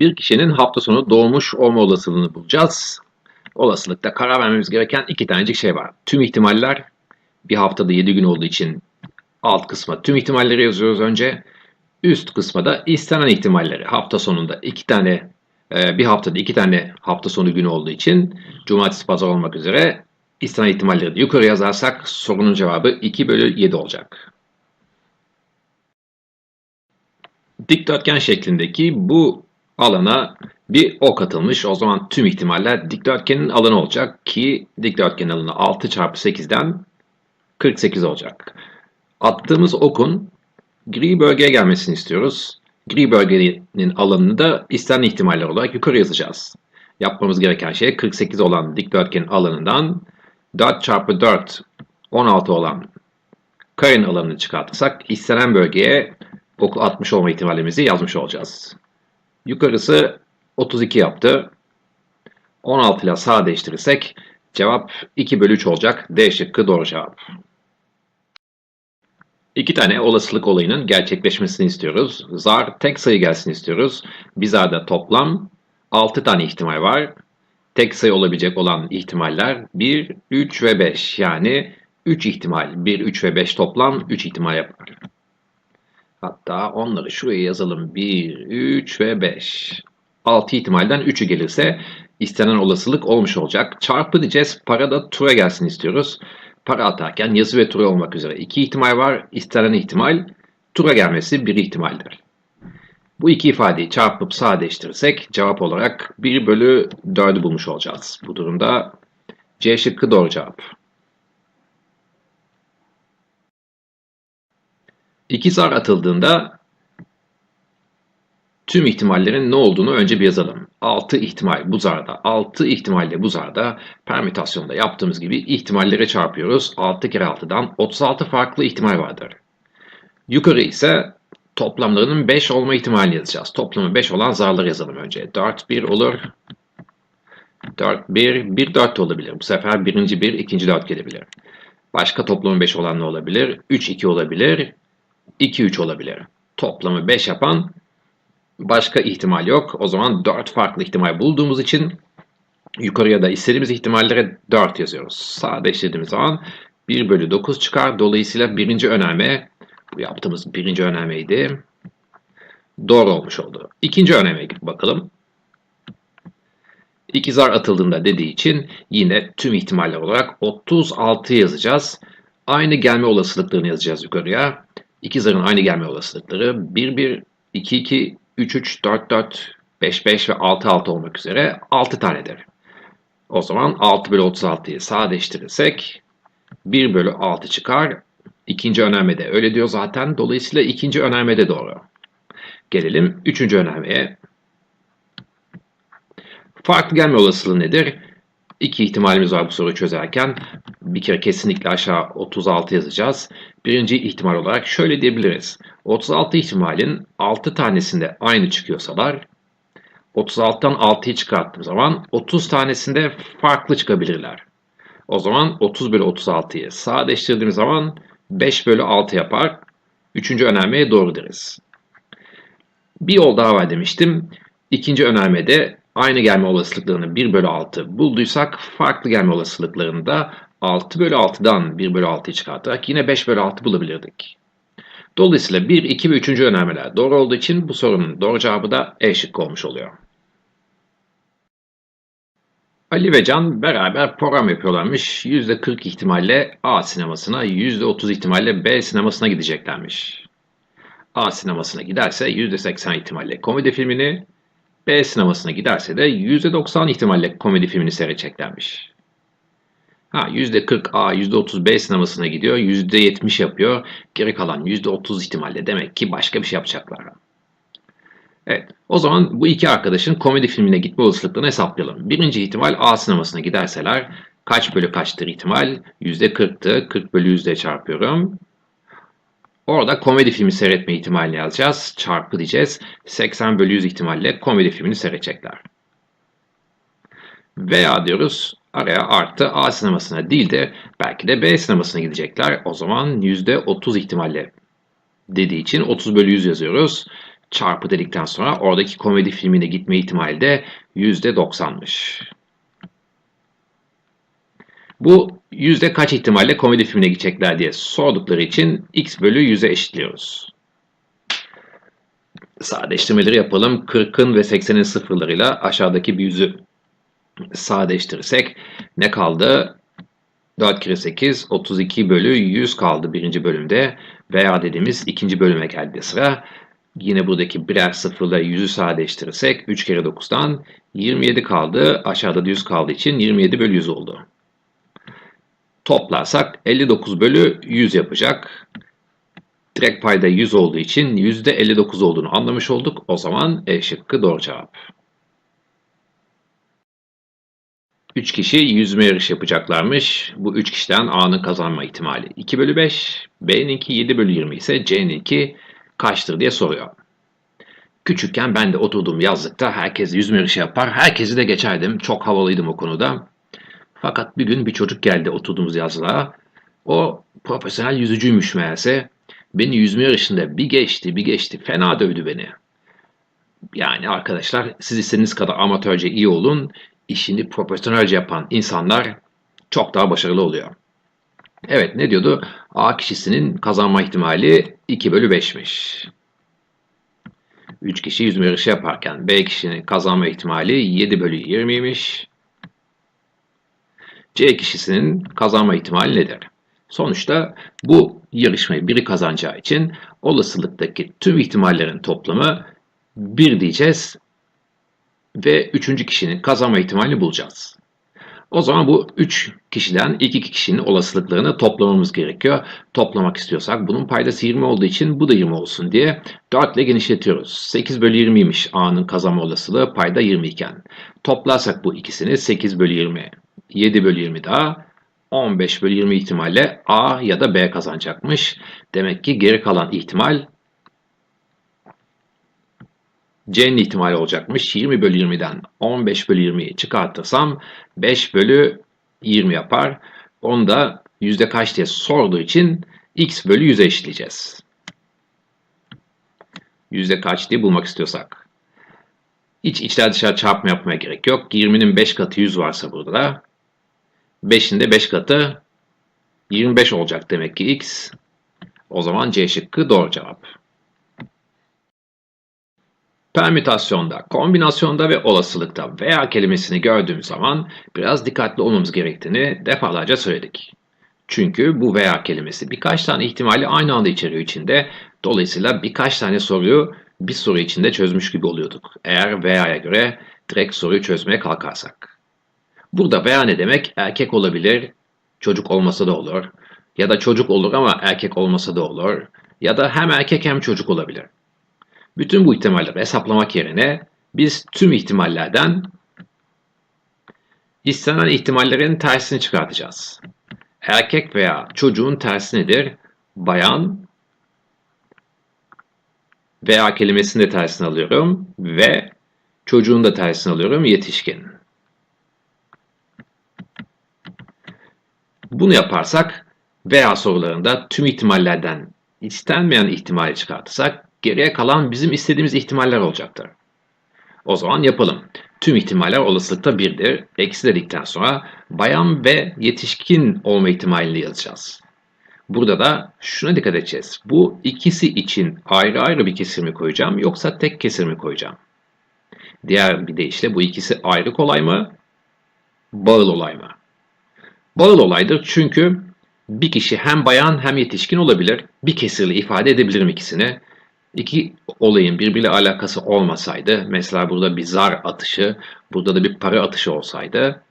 Bir kişinin hafta sonu doğmuş olma olasılığını bulacağız. Olasılıkta karar vermemiz gereken iki tanecik şey var. Tüm ihtimaller bir haftada 7 gün olduğu için alt kısma tüm ihtimalleri yazıyoruz önce. Üst kısma da istenen ihtimalleri. Hafta sonunda iki tane e, bir haftada iki tane hafta sonu günü olduğu için cumartesi pazar olmak üzere istenen ihtimalleri de yukarı yazarsak sorunun cevabı 2 bölü 7 olacak. Dikdörtgen şeklindeki bu alana bir ok atılmış. O zaman tüm ihtimaller dikdörtgenin alanı olacak ki dikdörtgenin alanı 6 çarpı 8'den 48 olacak. Attığımız okun gri bölgeye gelmesini istiyoruz. Gri bölgenin alanını da istenen ihtimaller olarak yukarı yazacağız. Yapmamız gereken şey 48 olan dikdörtgenin alanından 4 çarpı 4 16 olan karenin alanını çıkartırsak istenen bölgeye oku atmış olma ihtimalimizi yazmış olacağız. Yukarısı 32 yaptı. 16 ile sadeleştirirsek cevap 2 bölü 3 olacak. D şıkkı doğru cevap. İki tane olasılık olayının gerçekleşmesini istiyoruz. Zar tek sayı gelsin istiyoruz. Bir zarda toplam 6 tane ihtimal var. Tek sayı olabilecek olan ihtimaller 1, 3 ve 5. Yani 3 ihtimal. 1, 3 ve 5 toplam 3 ihtimal yapar. Hatta onları şuraya yazalım. 1, 3 ve 5. 6 ihtimalden 3'ü gelirse istenen olasılık olmuş olacak. Çarpı diyeceğiz. Para da tura gelsin istiyoruz. Para atarken yazı ve tura olmak üzere iki ihtimal var. İstenen ihtimal tura gelmesi bir ihtimaldir. Bu iki ifadeyi çarpıp sadeleştirirsek cevap olarak 1 bölü 4'ü bulmuş olacağız. Bu durumda C şıkkı doğru cevap. İki zar atıldığında tüm ihtimallerin ne olduğunu önce bir yazalım. 6 ihtimal bu zarda, 6 ihtimalle bu zarda permütasyonda yaptığımız gibi ihtimallere çarpıyoruz. 6 kere 6'dan 36 farklı ihtimal vardır. Yukarı ise toplamlarının 5 olma ihtimalini yazacağız. Toplamı 5 olan zarları yazalım önce. 4 1 olur. 4 1 1 4 de olabilir. Bu sefer birinci 1 ikinci 4 gelebilir. Başka toplamı 5 olan ne olabilir? 3 2 olabilir. 2 3 olabilir. Toplamı 5 yapan başka ihtimal yok. O zaman 4 farklı ihtimal bulduğumuz için yukarıya da istediğimiz ihtimallere 4 yazıyoruz. Sadeleştirdiğimiz zaman 1 bölü 9 çıkar. Dolayısıyla birinci önerme, bu yaptığımız birinci önermeydi. Doğru olmuş oldu. İkinci önermeye bakalım. İki zar atıldığında dediği için yine tüm ihtimaller olarak 36 yazacağız. Aynı gelme olasılıklarını yazacağız yukarıya. İki zarın aynı gelme olasılıkları 1 1 2 2 3 3 4 4 5 5 ve 6 6 olmak üzere 6 tanedir. O zaman 6 bölü 36'yı sadeleştirirsek 1 bölü 6 çıkar. İkinci önermede öyle diyor zaten. Dolayısıyla ikinci önermede doğru. Gelelim üçüncü önermeye. Farklı gelme olasılığı nedir? İki ihtimalimiz var bu soruyu çözerken. Bir kere kesinlikle aşağı 36 yazacağız. Birinci ihtimal olarak şöyle diyebiliriz. 36 ihtimalin 6 tanesinde aynı çıkıyorsalar 36'dan 6'yı çıkarttığım zaman 30 tanesinde farklı çıkabilirler. O zaman 30 bölü 36'yı sadeleştirdiğim zaman 5 bölü 6 yapar. Üçüncü önermeye doğru deriz. Bir yol daha var demiştim. İkinci önermede aynı gelme olasılıklarını 1 bölü 6 bulduysak farklı gelme olasılıklarını da 6 bölü 6'dan 1 bölü 6'yı çıkartarak yine 5 bölü 6 bulabilirdik. Dolayısıyla 1, 2 ve 3. önermeler doğru olduğu için bu sorunun doğru cevabı da E şıkkı olmuş oluyor. Ali ve Can beraber program yapıyorlarmış. %40 ihtimalle A sinemasına, %30 ihtimalle B sinemasına gideceklermiş. A sinemasına giderse %80 ihtimalle komedi filmini, B sinemasına giderse de %90 ihtimalle komedi filmini seyredeceklermiş. Ha, %40 A, %30 B sinemasına gidiyor, %70 yapıyor. Geri kalan %30 ihtimalle demek ki başka bir şey yapacaklar. Evet, o zaman bu iki arkadaşın komedi filmine gitme olasılıklarını hesaplayalım. Birinci ihtimal A sinemasına giderseler kaç bölü kaçtır ihtimal? %40'tı. 40 bölü yüzde çarpıyorum. Orada komedi filmi seyretme ihtimalini yazacağız. Çarpı diyeceğiz. 80 bölü 100 ihtimalle komedi filmini seyredecekler. Veya diyoruz araya artı A sinemasına değil de belki de B sinemasına gidecekler. O zaman %30 ihtimalle dediği için 30 bölü 100 yazıyoruz. çarpı dedikten sonra oradaki komedi filmine gitme ihtimali de %90'mış. Bu yüzde kaç ihtimalle komedi filmine gidecekler diye sordukları için x bölü 100'e eşitliyoruz. Sadeleştirmeleri yapalım. 40'ın ve 80'in sıfırlarıyla aşağıdaki bir yüzü sadeleştirirsek ne kaldı? 4 kere 8, 32 bölü 100 kaldı birinci bölümde. Veya dediğimiz ikinci bölüme geldi sıra. Yine buradaki birer sıfırla 100'ü sadeleştirirsek 3 kere 9'dan 27 kaldı. Aşağıda da 100 kaldığı için 27 bölü 100 oldu. Toplarsak 59 bölü 100 yapacak. Direkt payda 100 olduğu için %59 olduğunu anlamış olduk. O zaman E şıkkı doğru cevap. 3 kişi yüzme yarış yapacaklarmış. Bu 3 kişiden A'nın kazanma ihtimali 2 bölü 5, B'ninki 7 bölü 20 ise C'ninki kaçtır diye soruyor. Küçükken ben de oturduğum yazlıkta herkes yüzme yarışı yapar. Herkesi de geçerdim. Çok havalıydım o konuda. Fakat bir gün bir çocuk geldi oturduğumuz yazlığa. O profesyonel yüzücüymüş meğerse. Beni yüzme yarışında bir geçti bir geçti. Fena dövdü beni. Yani arkadaşlar siz istediğiniz kadar amatörce iyi olun. işini profesyonelce yapan insanlar çok daha başarılı oluyor. Evet ne diyordu? A kişisinin kazanma ihtimali 2 bölü 5'miş. 3 kişi yüzme yarışı yaparken B kişinin kazanma ihtimali 7 bölü 20'ymiş. C kişisinin kazanma ihtimali nedir? Sonuçta bu yarışmayı biri kazanacağı için olasılıktaki tüm ihtimallerin toplamı 1 diyeceğiz ve üçüncü kişinin kazanma ihtimalini bulacağız. O zaman bu 3 kişiden ilk 2 kişinin olasılıklarını toplamamız gerekiyor. Toplamak istiyorsak bunun paydası 20 olduğu için bu da 20 olsun diye 4 ile genişletiyoruz. 8 bölü 20'ymiş A'nın kazanma olasılığı payda 20 iken. Toplarsak bu ikisini 8 bölü 20, 7 bölü 20 daha 15 bölü 20 ihtimalle A ya da B kazanacakmış. Demek ki geri kalan ihtimal C'nin ihtimali olacakmış. 20 bölü 20'den 15 bölü 20'yi çıkartırsam 5 bölü 20 yapar. Onu da yüzde kaç diye sorduğu için x bölü 100'e eşitleyeceğiz. Yüzde kaç diye bulmak istiyorsak. Hiç içler dışarı çarpma yapmaya gerek yok. 20'nin 5 katı 100 varsa burada 5'in de 5 katı 25 olacak demek ki x. O zaman C şıkkı doğru cevap. Permütasyonda, kombinasyonda ve olasılıkta veya kelimesini gördüğüm zaman biraz dikkatli olmamız gerektiğini defalarca söyledik. Çünkü bu veya kelimesi birkaç tane ihtimali aynı anda içeriyor içinde. Dolayısıyla birkaç tane soruyu bir soru içinde çözmüş gibi oluyorduk. Eğer veya'ya göre direkt soruyu çözmeye kalkarsak. Burada veya ne demek? Erkek olabilir, çocuk olmasa da olur. Ya da çocuk olur ama erkek olmasa da olur. Ya da hem erkek hem çocuk olabilir. Bütün bu ihtimalleri hesaplamak yerine biz tüm ihtimallerden istenen ihtimallerin tersini çıkartacağız. Erkek veya çocuğun tersi nedir? Bayan veya kelimesini de tersini alıyorum ve çocuğun da tersini alıyorum yetişkin. Bunu yaparsak veya sorularında tüm ihtimallerden istenmeyen ihtimali çıkartırsak Geriye kalan bizim istediğimiz ihtimaller olacaktır. O zaman yapalım. Tüm ihtimaller olasılıkta 1'dir. Eksi sonra bayan ve yetişkin olma ihtimalini yazacağız. Burada da şuna dikkat edeceğiz. Bu ikisi için ayrı ayrı bir kesir mi koyacağım yoksa tek kesir mi koyacağım? Diğer bir deyişle bu ikisi ayrı olay mı? Bağıl olay mı? Bağıl olaydır çünkü bir kişi hem bayan hem yetişkin olabilir. Bir kesirle ifade edebilirim ikisini iki olayın birbiriyle alakası olmasaydı, mesela burada bir zar atışı, burada da bir para atışı olsaydı,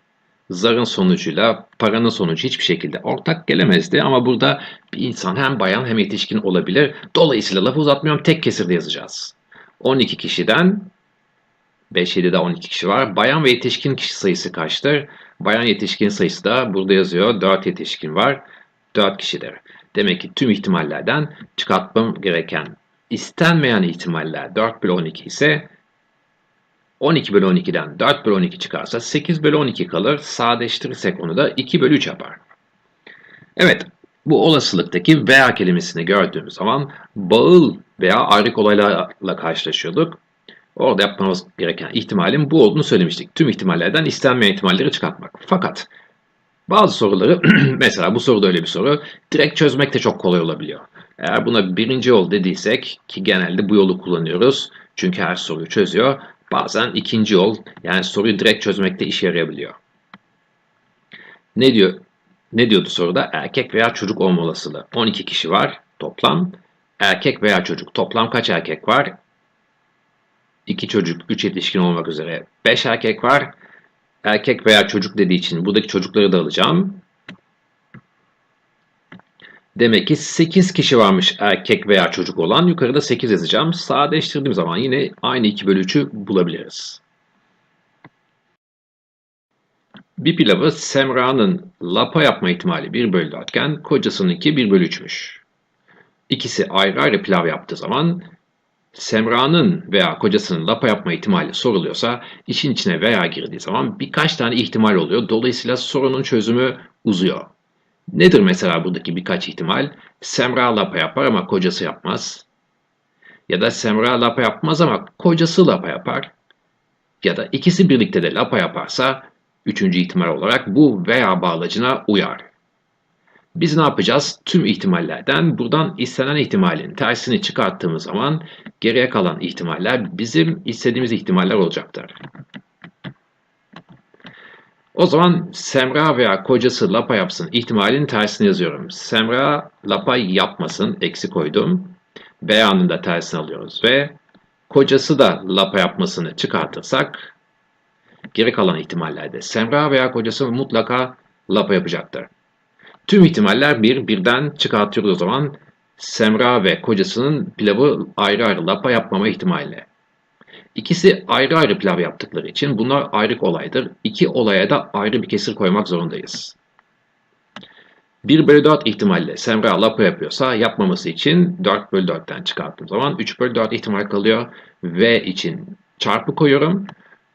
zarın sonucuyla paranın sonucu hiçbir şekilde ortak gelemezdi. Ama burada bir insan hem bayan hem yetişkin olabilir. Dolayısıyla lafı uzatmıyorum tek kesirde yazacağız. 12 kişiden 5 7'de 12 kişi var. Bayan ve yetişkin kişi sayısı kaçtır? Bayan yetişkin sayısı da burada yazıyor. 4 yetişkin var. 4 kişidir. Demek ki tüm ihtimallerden çıkartmam gereken istenmeyen ihtimaller 4 bölü 12 ise 12 bölü 12'den 4 bölü 12 çıkarsa 8 bölü 12 kalır. Sadeleştirirsek onu da 2 bölü 3 yapar. Evet, Bu olasılıktaki veya kelimesini gördüğümüz zaman bağıl veya ayrık olaylarla karşılaşıyorduk. Orada yapmamız gereken ihtimalin bu olduğunu söylemiştik. Tüm ihtimallerden istenmeyen ihtimalleri çıkartmak. Fakat bazı soruları, mesela bu soruda öyle bir soru, direkt çözmek de çok kolay olabiliyor. Eğer buna birinci yol dediysek ki genelde bu yolu kullanıyoruz. Çünkü her soruyu çözüyor. Bazen ikinci yol yani soruyu direkt çözmekte işe yarayabiliyor. Ne diyor? Ne diyordu soruda? Erkek veya çocuk olma olasılığı. 12 kişi var toplam. Erkek veya çocuk. Toplam kaç erkek var? 2 çocuk, 3 yetişkin olmak üzere 5 erkek var. Erkek veya çocuk dediği için buradaki çocukları da alacağım. Demek ki 8 kişi varmış erkek veya çocuk olan. Yukarıda 8 yazacağım. Sadeleştirdiğim zaman yine aynı 2 bölü 3'ü bulabiliriz. Bir pilavı Semra'nın lapa yapma ihtimali 1 bölü 4 iken kocasınınki 1 bölü 3'müş. İkisi ayrı ayrı pilav yaptığı zaman Semra'nın veya kocasının lapa yapma ihtimali soruluyorsa işin içine veya girdiği zaman birkaç tane ihtimal oluyor. Dolayısıyla sorunun çözümü uzuyor. Nedir mesela buradaki birkaç ihtimal? Semra lapa yapar ama kocası yapmaz. Ya da Semra lapa yapmaz ama kocası lapa yapar. Ya da ikisi birlikte de lapa yaparsa üçüncü ihtimal olarak bu veya bağlacına uyar. Biz ne yapacağız? Tüm ihtimallerden buradan istenen ihtimalin tersini çıkarttığımız zaman geriye kalan ihtimaller bizim istediğimiz ihtimaller olacaktır. O zaman Semra veya kocası lapa yapsın ihtimalin tersini yazıyorum. Semra lapa yapmasın eksi koydum. B anında tersini alıyoruz ve kocası da lapa yapmasını çıkartırsak geri kalan ihtimallerde Semra veya kocası mutlaka lapa yapacaktır. Tüm ihtimaller bir, birden çıkartıyoruz o zaman Semra ve kocasının pilavı ayrı ayrı lapa yapmama ihtimalle. İkisi ayrı ayrı pilav yaptıkları için bunlar ayrık olaydır. İki olaya da ayrı bir kesir koymak zorundayız. 1 bölü 4 ihtimalle Semra lapa yapıyorsa yapmaması için 4 bölü 4'ten çıkarttığım zaman 3 bölü 4 ihtimal kalıyor. V için çarpı koyuyorum.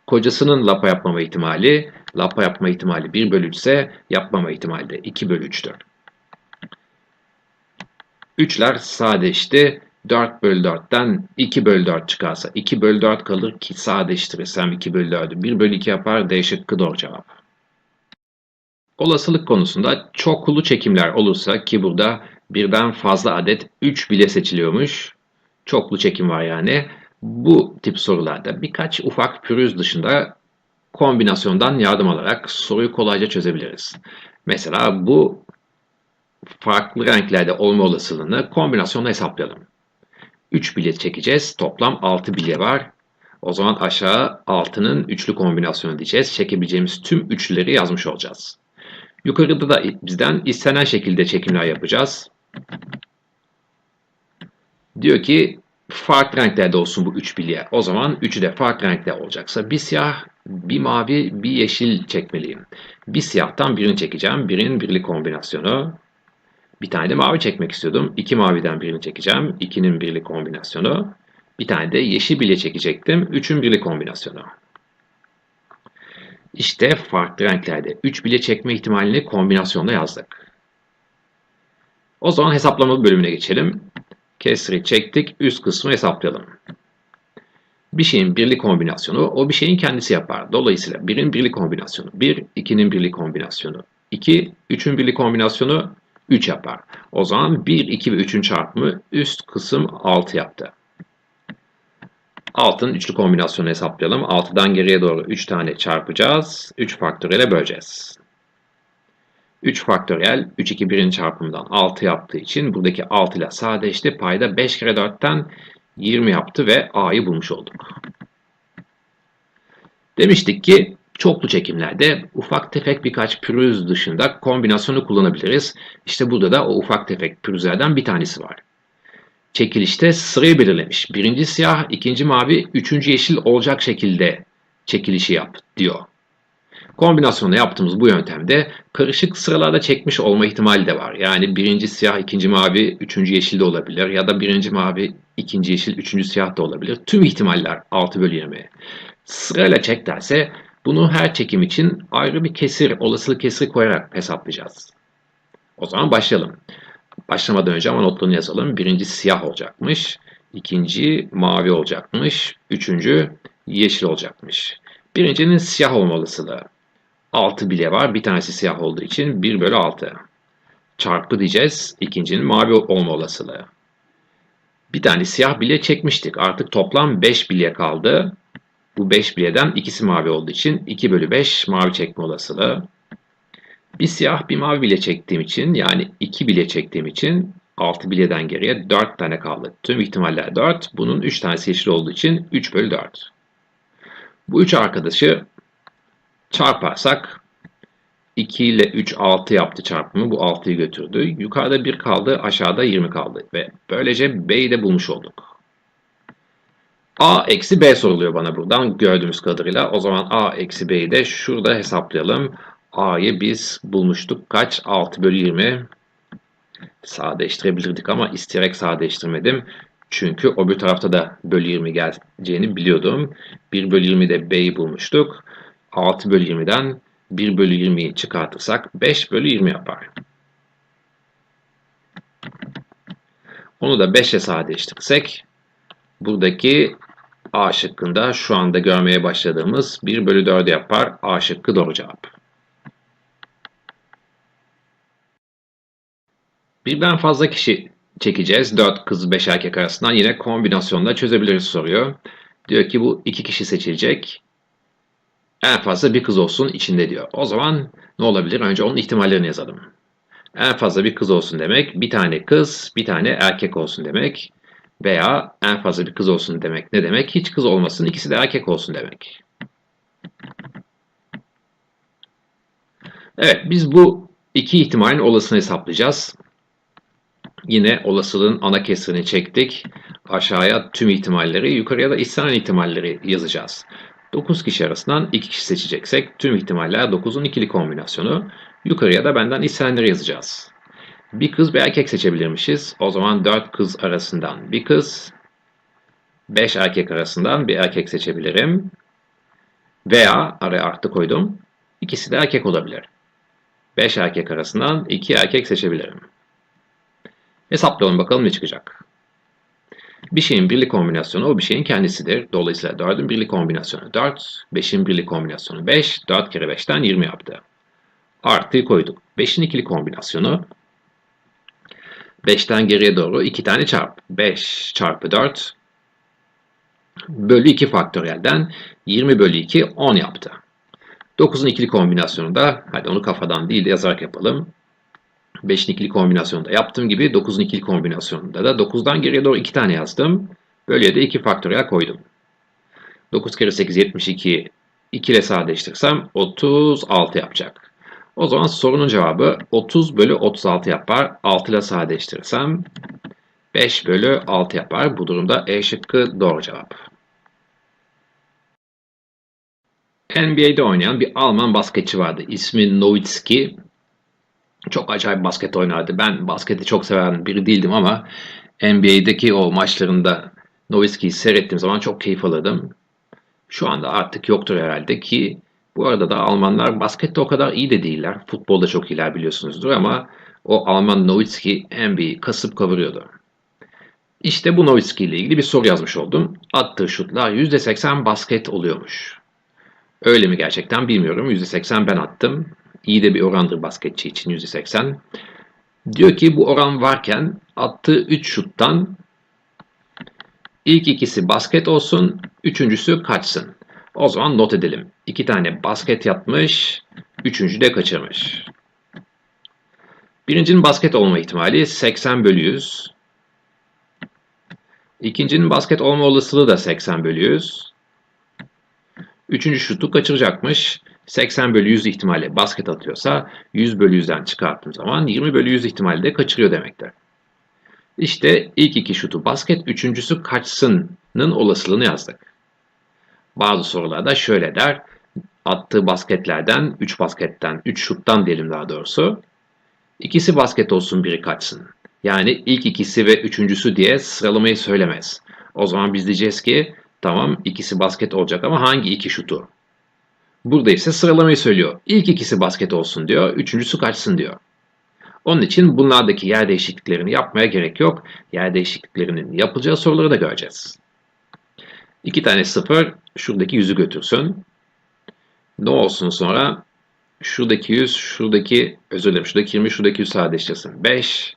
Kocasının lapa yapmama ihtimali, lapa yapma ihtimali 1 bölü 3 ise yapmama ihtimali de 2 bölü 3'tür. 3'ler sadeleşti. 4 bölü 4'ten 2 bölü 4 çıkarsa 2 bölü 4 kalır ki sadeleştirirsem 2 bölü 4'ü 1 bölü 2 yapar. D şıkkı doğru cevap. Olasılık konusunda çoklu çekimler olursa ki burada birden fazla adet 3 bile seçiliyormuş. Çoklu çekim var yani. Bu tip sorularda birkaç ufak pürüz dışında kombinasyondan yardım alarak soruyu kolayca çözebiliriz. Mesela bu farklı renklerde olma olasılığını kombinasyonla hesaplayalım. 3 bilye çekeceğiz. Toplam 6 bilye var. O zaman aşağı 6'nın üçlü kombinasyonu diyeceğiz. Çekebileceğimiz tüm üçlüleri yazmış olacağız. Yukarıda da bizden istenen şekilde çekimler yapacağız. Diyor ki farklı renklerde olsun bu 3 bilye. O zaman 3'ü de farklı renkte olacaksa bir siyah, bir mavi, bir yeşil çekmeliyim. Bir siyahtan birini çekeceğim. Birinin birli kombinasyonu. Bir tane de mavi çekmek istiyordum. İki maviden birini çekeceğim. İkinin birli kombinasyonu. Bir tane de yeşil bilye çekecektim. Üçün birli kombinasyonu. İşte farklı renklerde 3 bilye çekme ihtimalini kombinasyonda yazdık. O zaman hesaplama bölümüne geçelim. Kesri çektik, üst kısmı hesaplayalım. Bir şeyin birli kombinasyonu o bir şeyin kendisi yapar. Dolayısıyla 1'in birli kombinasyonu 1, 2'nin birli kombinasyonu 2, 3'ün birli kombinasyonu 3 yapar. O zaman 1, 2 ve 3'ün çarpımı üst kısım 6 yaptı. 6'nın üçlü kombinasyonu hesaplayalım. 6'dan geriye doğru 3 tane çarpacağız. 3 faktöriyele böleceğiz. 3 faktöriyel 3, 2, 1'in çarpımından 6 yaptığı için buradaki 6 ile sadeleşti. Payda 5 kere 4'ten 20 yaptı ve A'yı bulmuş olduk. Demiştik ki çoklu çekimlerde ufak tefek birkaç pürüz dışında kombinasyonu kullanabiliriz. İşte burada da o ufak tefek pürüzlerden bir tanesi var. Çekilişte sırayı belirlemiş. Birinci siyah, ikinci mavi, üçüncü yeşil olacak şekilde çekilişi yap diyor. Kombinasyonla yaptığımız bu yöntemde karışık sıralarda çekmiş olma ihtimali de var. Yani birinci siyah, ikinci mavi, üçüncü yeşil de olabilir. Ya da birinci mavi, ikinci yeşil, üçüncü siyah da olabilir. Tüm ihtimaller 6 bölü 20. Sırayla çek derse bunu her çekim için ayrı bir kesir, olasılık kesiri koyarak hesaplayacağız. O zaman başlayalım. Başlamadan önce ama notlarını yazalım. Birinci siyah olacakmış. İkinci mavi olacakmış. Üçüncü yeşil olacakmış. Birincinin siyah olma olasılığı. 6 bile var. Bir tanesi siyah olduğu için 1 bölü 6. Çarpı diyeceğiz. İkincinin mavi olma olasılığı. Bir tane siyah bile çekmiştik. Artık toplam 5 bilye kaldı. Bu 5 bilyeden ikisi mavi olduğu için 2 bölü 5 mavi çekme olasılığı. Bir siyah bir mavi bile çektiğim için yani 2 bile çektiğim için 6 bilyeden geriye 4 tane kaldı. Tüm ihtimaller 4. Bunun 3 tanesi yeşil olduğu için 3 bölü 4. Bu 3 arkadaşı çarparsak 2 ile 3 6 yaptı çarpımı. Bu 6'yı götürdü. Yukarıda 1 kaldı, aşağıda 20 kaldı. Ve böylece B'yi de bulmuş olduk. A eksi B soruluyor bana buradan gördüğümüz kadarıyla. O zaman A eksi B'yi de şurada hesaplayalım. A'yı biz bulmuştuk. Kaç? 6 bölü 20. Sadeleştirebilirdik ama isteyerek sadeleştirmedim. Çünkü o bir tarafta da bölü 20 geleceğini biliyordum. 1 bölü 20'de B'yi bulmuştuk. 6 bölü 20'den 1 bölü 20'yi çıkartırsak 5 bölü 20 yapar. Onu da 5'e sadeleştirirsek buradaki A şıkkında şu anda görmeye başladığımız 1 bölü 4 yapar. A şıkkı doğru cevap. Birden fazla kişi çekeceğiz. 4 kız 5 erkek arasından yine kombinasyonla çözebiliriz soruyor. Diyor ki bu iki kişi seçilecek. En fazla bir kız olsun içinde diyor. O zaman ne olabilir? Önce onun ihtimallerini yazalım. En fazla bir kız olsun demek bir tane kız, bir tane erkek olsun demek. Veya en fazla bir kız olsun demek ne demek? Hiç kız olmasın, ikisi de erkek olsun demek. Evet, biz bu iki ihtimalin olasılığını hesaplayacağız. Yine olasılığın ana kesrini çektik. Aşağıya tüm ihtimalleri, yukarıya da istenen ihtimalleri yazacağız. 9 kişi arasından 2 kişi seçeceksek tüm ihtimaller 9'un ikili kombinasyonu. Yukarıya da benden istenenleri yazacağız. Bir kız bir erkek seçebilirmişiz. O zaman 4 kız arasından bir kız, 5 erkek arasından bir erkek seçebilirim. Veya araya artı koydum. İkisi de erkek olabilir. 5 erkek arasından 2 erkek seçebilirim. Hesaplayalım bakalım ne çıkacak. Bir şeyin birlik kombinasyonu o bir şeyin kendisidir. Dolayısıyla 4'ün birlik kombinasyonu 4, 5'in birlik kombinasyonu 5, 4 kere 5'ten 20 yaptı. Artıyı koyduk. 5'in ikili kombinasyonu 5'ten geriye doğru 2 tane çarp. 5 çarpı 4 bölü 2 faktöriyelden 20 bölü 2 10 yaptı. 9'un ikili kombinasyonu da hadi onu kafadan değil de yazarak yapalım. 5'in ikili kombinasyonunda yaptığım gibi 9'un ikili kombinasyonunda da 9'dan geriye doğru 2 tane yazdım. Böylece de 2 faktöriyel koydum. 9 kere 8 72 2 ile sadeleştirsem 36 yapacak. O zaman sorunun cevabı 30 bölü 36 yapar. 6 ile sadeleştirirsem 5 bölü 6 yapar. Bu durumda E şıkkı doğru cevap. NBA'de oynayan bir Alman basketçi vardı. İsmi Nowitzki. Çok acayip basket oynardı. Ben basketi çok seven biri değildim ama NBA'deki o maçlarında Nowitzki'yi seyrettiğim zaman çok keyif alırdım. Şu anda artık yoktur herhalde ki bu arada da Almanlar baskette o kadar iyi de değiller. Futbolda çok iyiler biliyorsunuzdur ama o Alman Nowitzki NBA'yi kasıp kavuruyordu. İşte bu Nowitzki ile ilgili bir soru yazmış oldum. Attığı şutlar %80 basket oluyormuş. Öyle mi gerçekten bilmiyorum. %80 ben attım. İyi de bir orandır basketçi için %80. Diyor ki bu oran varken attığı 3 şuttan ilk ikisi basket olsun, üçüncüsü kaçsın. O zaman not edelim. İki tane basket yapmış, üçüncü de kaçırmış. Birincinin basket olma ihtimali 80 bölü 100. İkincinin basket olma olasılığı da 80 bölü 100. Üçüncü şutu kaçıracakmış. 80 bölü 100 ihtimalle basket atıyorsa 100 bölü 100'den çıkarttığım zaman 20 bölü 100 ihtimalle de kaçırıyor demektir. İşte ilk iki şutu basket, üçüncüsü kaçsının olasılığını yazdık. Bazı sorularda şöyle der. Attığı basketlerden, 3 basketten, 3 şuttan diyelim daha doğrusu. İkisi basket olsun biri kaçsın. Yani ilk ikisi ve üçüncüsü diye sıralamayı söylemez. O zaman biz diyeceğiz ki tamam ikisi basket olacak ama hangi iki şutu? Burada ise sıralamayı söylüyor. İlk ikisi basket olsun diyor, üçüncüsü kaçsın diyor. Onun için bunlardaki yer değişikliklerini yapmaya gerek yok. Yer değişikliklerinin yapılacağı soruları da göreceğiz. 2 tane 0 şuradaki yüzü götürsün. Ne olsun sonra? Şuradaki 100, şuradaki özür dilerim, şuradaki 20, şuradaki 100 sadeleştirsin. 5.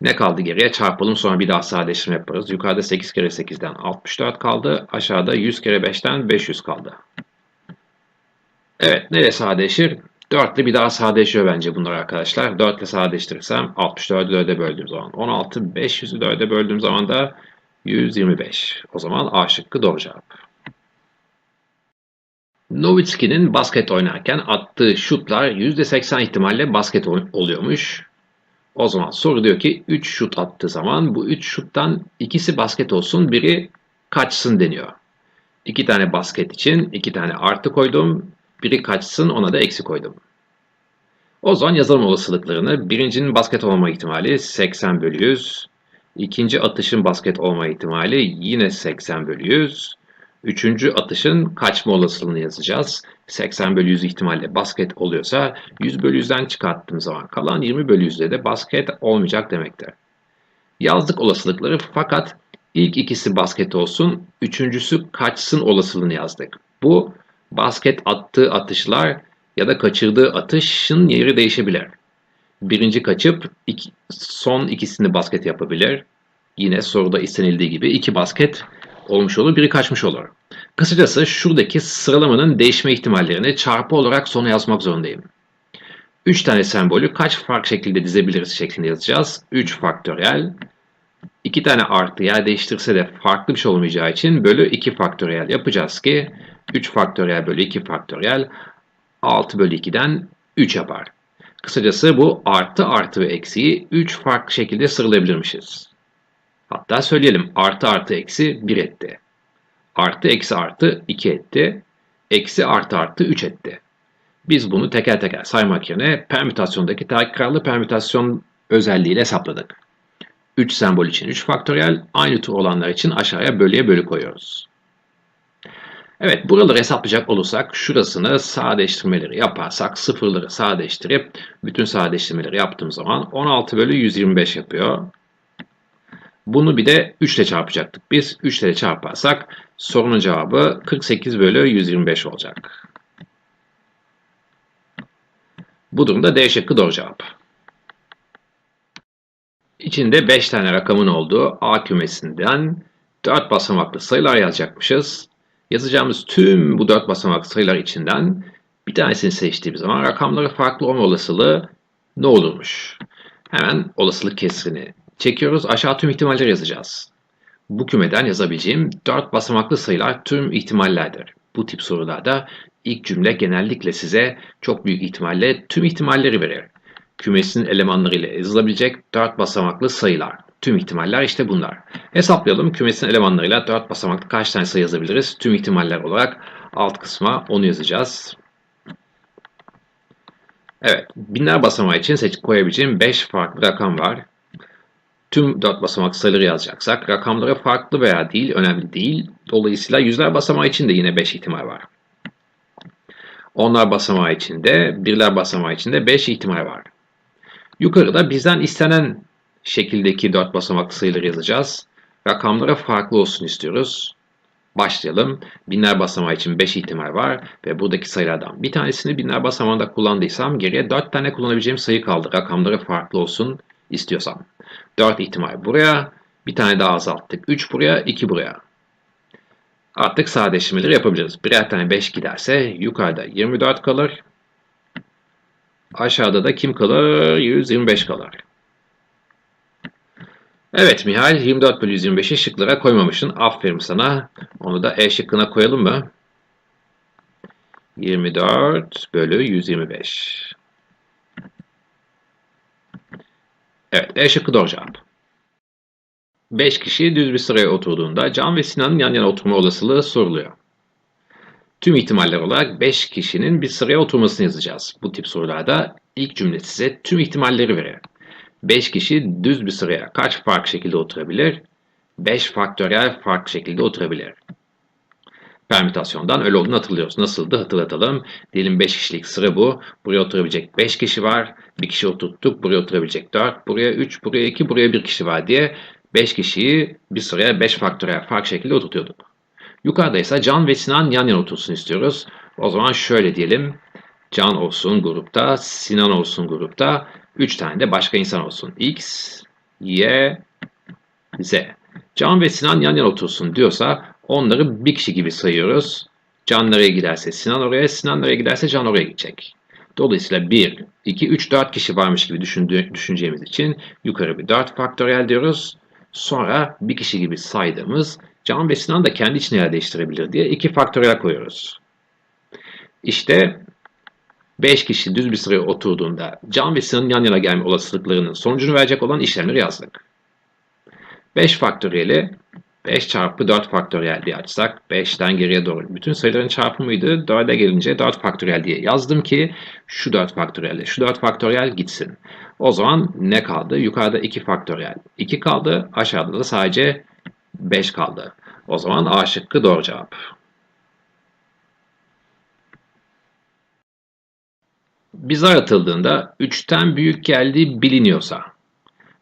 Ne kaldı geriye? Çarpalım sonra bir daha sadeleştirme yaparız. Yukarıda 8 kere 8'den 64 kaldı. Aşağıda 100 kere 5'ten 500 kaldı. Evet, nereye sadeleşir? 4 ile bir daha sadeleşiyor bence bunlar arkadaşlar. 4 ile sadeleştirirsem 64'ü 4'e böldüğüm zaman 16, 500'ü 4'e böldüğüm zaman da 125. O zaman A şıkkı doğru cevap. Nowitzki'nin basket oynarken attığı şutlar %80 ihtimalle basket oluyormuş. O zaman soru diyor ki 3 şut attığı zaman bu 3 şuttan ikisi basket olsun biri kaçsın deniyor. 2 tane basket için 2 tane artı koydum. Biri kaçsın ona da eksi koydum. O zaman yazalım olasılıklarını. Birincinin basket olma ihtimali 80 bölü 100. İkinci atışın basket olma ihtimali yine 80 bölü 100. Üçüncü atışın kaçma olasılığını yazacağız. 80 bölü 100 ihtimalle basket oluyorsa 100 bölü 100'den çıkarttığım zaman kalan 20 bölü 100'de de basket olmayacak demektir. Yazdık olasılıkları fakat ilk ikisi basket olsun, üçüncüsü kaçsın olasılığını yazdık. Bu basket attığı atışlar ya da kaçırdığı atışın yeri değişebilir. Birinci kaçıp iki, son ikisini basket yapabilir. Yine soruda istenildiği gibi iki basket olmuş olur, biri kaçmış olur. Kısacası şuradaki sıralamanın değişme ihtimallerini çarpı olarak sona yazmak zorundayım. 3 tane sembolü kaç farklı şekilde dizebiliriz şeklinde yazacağız. 3 faktöriyel. 2 tane artı yer değiştirse de farklı bir şey olmayacağı için bölü 2 faktöriyel yapacağız ki 3 faktöriyel bölü 2 faktöriyel 6 bölü 2'den 3 yapar. Kısacası bu artı artı ve eksiyi 3 farklı şekilde sıralayabilirmişiz. Hatta söyleyelim artı artı eksi 1 etti. Artı eksi artı 2 etti. Eksi artı artı 3 etti. Biz bunu teker teker saymak yerine permütasyondaki tekrarlı permütasyon özelliğiyle hesapladık. 3 sembol için 3 faktöriyel, aynı tür olanlar için aşağıya bölüye bölü koyuyoruz. Evet buraları hesaplayacak olursak şurasını sadeleştirmeleri yaparsak sıfırları sadeleştirip bütün sadeleştirmeleri yaptığım zaman 16 bölü 125 yapıyor. Bunu bir de 3 ile çarpacaktık. Biz 3 ile çarparsak sorunun cevabı 48 bölü 125 olacak. Bu durumda D şıkkı doğru cevap. İçinde 5 tane rakamın olduğu A kümesinden 4 basamaklı sayılar yazacakmışız. Yazacağımız tüm bu 4 basamaklı sayılar içinden bir tanesini seçtiğimiz zaman rakamları farklı olma olasılığı ne olurmuş? Hemen olasılık kesrini çekiyoruz. Aşağı tüm ihtimalleri yazacağız. Bu kümeden yazabileceğim 4 basamaklı sayılar tüm ihtimallerdir. Bu tip sorularda ilk cümle genellikle size çok büyük ihtimalle tüm ihtimalleri verir. Kümesin elemanlarıyla yazılabilecek 4 basamaklı sayılar. Tüm ihtimaller işte bunlar. Hesaplayalım. Kümesin elemanlarıyla 4 basamaklı kaç tane sayı yazabiliriz? Tüm ihtimaller olarak alt kısma onu yazacağız. Evet. Binler basamağı için seçip koyabileceğim 5 farklı rakam var. Tüm 4 basamak sayıları yazacaksak rakamları farklı veya değil önemli değil. Dolayısıyla yüzler basamağı için de yine 5 ihtimal var. Onlar basamağı için de, birler basamağı için de 5 ihtimal var. Yukarıda bizden istenen şekildeki 4 basamaklı sayıları yazacağız. Rakamlara farklı olsun istiyoruz. Başlayalım. Binler basamağı için 5 ihtimal var ve buradaki sayılardan bir tanesini binler basamağında kullandıysam geriye 4 tane kullanabileceğim sayı kaldı. Rakamları farklı olsun istiyorsam. 4 ihtimal buraya, bir tane daha azalttık. 3 buraya, 2 buraya. Artık sadeleştirmeleri yapabiliriz. Birer tane 5 giderse yukarıda 24 kalır. Aşağıda da kim kalır? 125 kalır. Evet Mihal 24 bölü 125'i şıklara koymamışsın. Aferin sana. Onu da E şıkkına koyalım mı? 24 bölü 125. Evet E şıkkı doğru cevap. 5 kişi düz bir sıraya oturduğunda Can ve Sinan'ın yan yana oturma olasılığı soruluyor. Tüm ihtimaller olarak 5 kişinin bir sıraya oturmasını yazacağız. Bu tip sorularda ilk cümle size tüm ihtimalleri verir. 5 kişi düz bir sıraya kaç farklı şekilde oturabilir? 5 faktöriyel farklı şekilde oturabilir. permütasyondan öyle olduğunu hatırlıyoruz. Nasıldı hatırlatalım. Diyelim 5 kişilik sıra bu. Buraya oturabilecek 5 kişi var. Bir kişi oturttuk. Buraya oturabilecek 4. Buraya 3, buraya 2, buraya 1 kişi var diye 5 kişiyi bir sıraya 5 faktöriyel farklı şekilde oturtuyorduk. Yukarıda ise Can ve Sinan yan yana otursun istiyoruz. O zaman şöyle diyelim. Can olsun grupta, Sinan olsun grupta. 3 tane de başka insan olsun. X, Y, Z. Can ve Sinan yan yana otursun diyorsa onları bir kişi gibi sayıyoruz. Can nereye giderse Sinan oraya, Sinan nereye giderse Can oraya gidecek. Dolayısıyla 1, 2, 3, 4 kişi varmış gibi düşüneceğimiz için yukarı bir 4 faktöriyel diyoruz. Sonra bir kişi gibi saydığımız Can ve Sinan da kendi içine yer değiştirebilir diye 2 faktöriyel koyuyoruz. İşte 5 kişi düz bir sıraya oturduğunda Can ve Sinan'ın yan yana gelme olasılıklarının sonucunu verecek olan işlemleri yazdık. 5 faktöriyeli 5 çarpı 4 faktöriyel diye açsak 5'ten geriye doğru bütün sayıların çarpımıydı. 4'e gelince 4 faktöriyel diye yazdım ki şu 4 faktöriyel şu 4 faktöriyel gitsin. O zaman ne kaldı? Yukarıda 2 faktöriyel 2 kaldı. Aşağıda da sadece 5 kaldı. O zaman A şıkkı doğru cevap. Bizar atıldığında 3'ten büyük geldiği biliniyorsa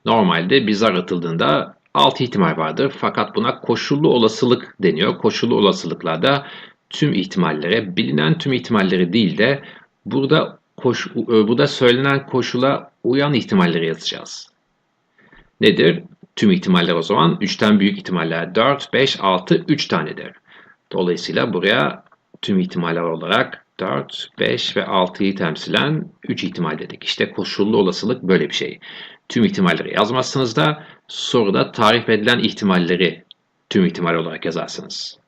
normalde bizar atıldığında 6 ihtimal vardır fakat buna koşullu olasılık deniyor. Koşullu olasılıklarda tüm ihtimallere, bilinen tüm ihtimalleri değil de burada koş, e, burada söylenen koşula uyan ihtimalleri yazacağız. Nedir? Tüm ihtimaller o zaman 3'ten büyük ihtimaller 4, 5, 6, 3 tanedir. Dolayısıyla buraya tüm ihtimaller olarak 4, 5 ve 6'yı temsilen 3 ihtimal dedik. İşte koşullu olasılık böyle bir şey. Tüm ihtimalleri yazmazsınız da soruda tarif edilen ihtimalleri tüm ihtimal olarak yazarsınız.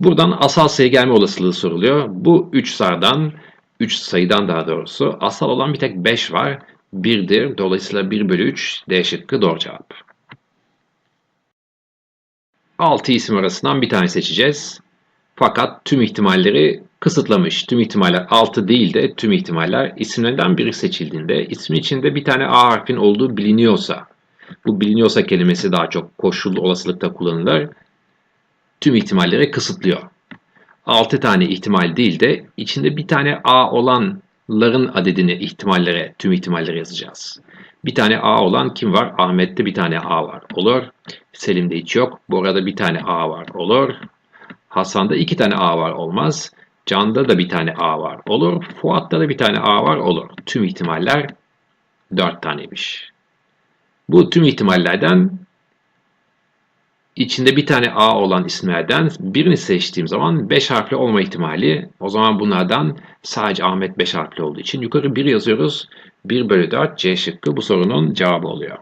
Buradan asal sayı gelme olasılığı soruluyor. Bu 3 sardan, 3 sayıdan daha doğrusu asal olan bir tek 5 var. 1'dir. Dolayısıyla 1 bölü 3 D şıkkı doğru cevap. 6 isim arasından bir tane seçeceğiz. Fakat tüm ihtimalleri kısıtlamış. Tüm ihtimaller 6 değil de tüm ihtimaller isimlerden biri seçildiğinde ismin içinde bir tane A harfin olduğu biliniyorsa bu biliniyorsa kelimesi daha çok koşullu olasılıkta kullanılır. Tüm ihtimalleri kısıtlıyor. 6 tane ihtimal değil de içinde bir tane A olanların adedini ihtimallere, tüm ihtimallere yazacağız. Bir tane A olan kim var? Ahmet'te bir tane A var. Olur. Selim'de hiç yok. Bu arada bir tane A var. Olur. Hasan'da iki tane A var. Olmaz. Can'da da bir tane A var. Olur. Fuat'ta da bir tane A var. Olur. Tüm ihtimaller 4 taneymiş. Bu tüm ihtimallerden içinde bir tane A olan isimlerden birini seçtiğim zaman 5 harfli olma ihtimali o zaman bunlardan sadece Ahmet 5 harfli olduğu için yukarı 1 yazıyoruz. 1 bölü 4 C şıkkı bu sorunun cevabı oluyor.